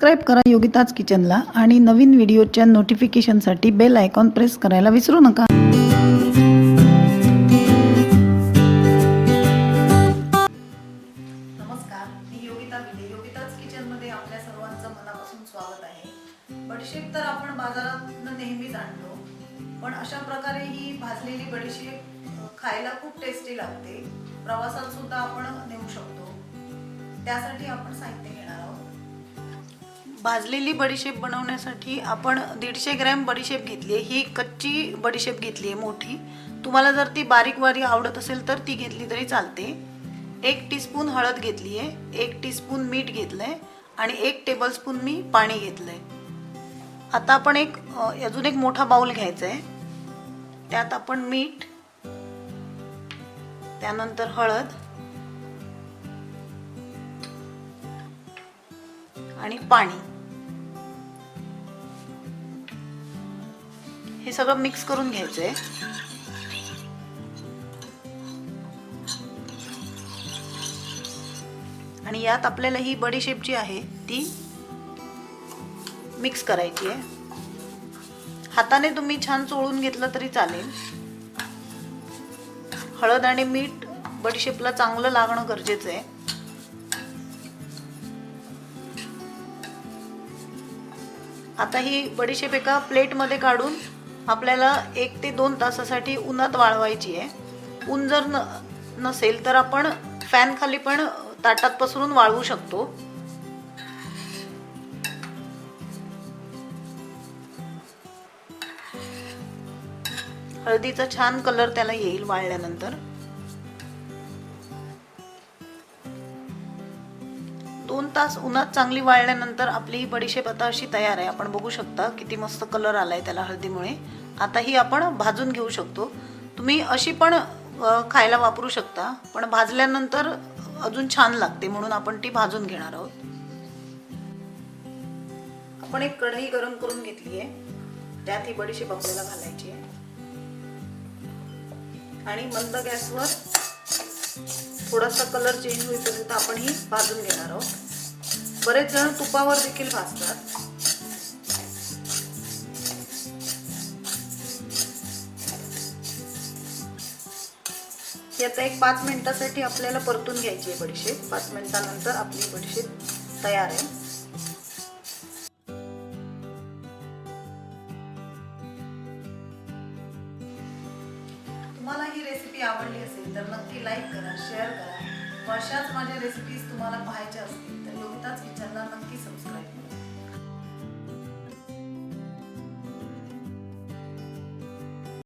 Subscribe करा योगिताज किचनला आणि नवीन व्हिडिओच्या नोटिफिकेशनसाठी बेल आयकॉन प्रेस करायला विसरू नका. नमस्कार मी योगिता विले योगिताज किचनमध्ये आपल्या सर्वांचं मनापासून स्वागत आहे. बडीशेप तर आपण बाजारात नेहमीच आणतो पण अशा प्रकारे ही भाजलेली बडीशेप खायला खूप टेस्टी लागते. प्रवासात सुद्धा आपण नेऊ शकतो. त्यासाठी आपण साहित्य घेणार आहोत. भाजलेली बडीशेप बनवण्यासाठी आपण दीडशे ग्रॅम बडीशेप घेतली आहे. ही कच्ची बडीशेप घेतली आहे मोठी. तुम्हाला जर ती बारीक बारीक आवडत असेल तर ती घेतली तरी चालते. एक टीस्पून हळद घेतली आहे. एक टीस्पून मीठ घेतलं आहे आणि एक टेबलस्पून मी पाणी घेतलं आहे आता आपण एक अजून एक मोठा बाऊल घ्यायचा आहे त्यात आपण मीठ त्यानंतर हळद आणि पाणी. हे सगळं मिक्स करून घ्यायचं आहे आणि यात आपल्याला ही बडीशेप जी आहे ती मिक्स करायची आहे. हाताने तुम्ही छान चोळून घेतलं तरी चालेल. हळद आणि मीठ बडीशेपला चांगलं लागणं गरजेचं आहे. आता ही बडीशेप एका प्लेटमध्ये काढून आपल्याला एक ते दोन तासासाठी उन्हात वाळवायची आहे. ऊन जर न नसेल तर आपण फॅन खाली पण ताटात पसरून वाळवू शकतो. हळदीचा छान कलर त्याला येईल वाळल्यानंतर. दोन तास उन्हात चांगली वाळल्यानंतर आपली ही बडीशेप आता अशी तयार आहे. आपण बघू शकता किती मस्त कलर आलाय त्याला हळदीमुळे. आता ही आपण भाजून घेऊ शकतो. तुम्ही अशी पण खायला वापरू शकता. पण भाजल्यानंतर अजून छान लागते म्हणून आपण ती भाजून घेणार आहोत. आपण एक कढई गरम करून घेतली आहे. त्यात ही बडीशेप आपल्याला घालायची आहे. आणि मंद गॅसवर थोडासा कलर चेंज होईपर्यंत आपण ही भाजून घेणार आहोत. बरेच जण तुपावर देखील भाजतात. ही आता एक पाच मिनिटासाठी आपल्याला परतून घ्यायची आहे बडीशेप. पाच मिनिटानंतर आपली बडीशेप तयार आहे. रेसिपी आवडली असेल तर नक्की लाईक करा शेअर करा. अशाच माझ्या रेसिपीज तुम्हाला पाहायच्या असतील तर योगिताच किचनला नक्की सबस्क्राईब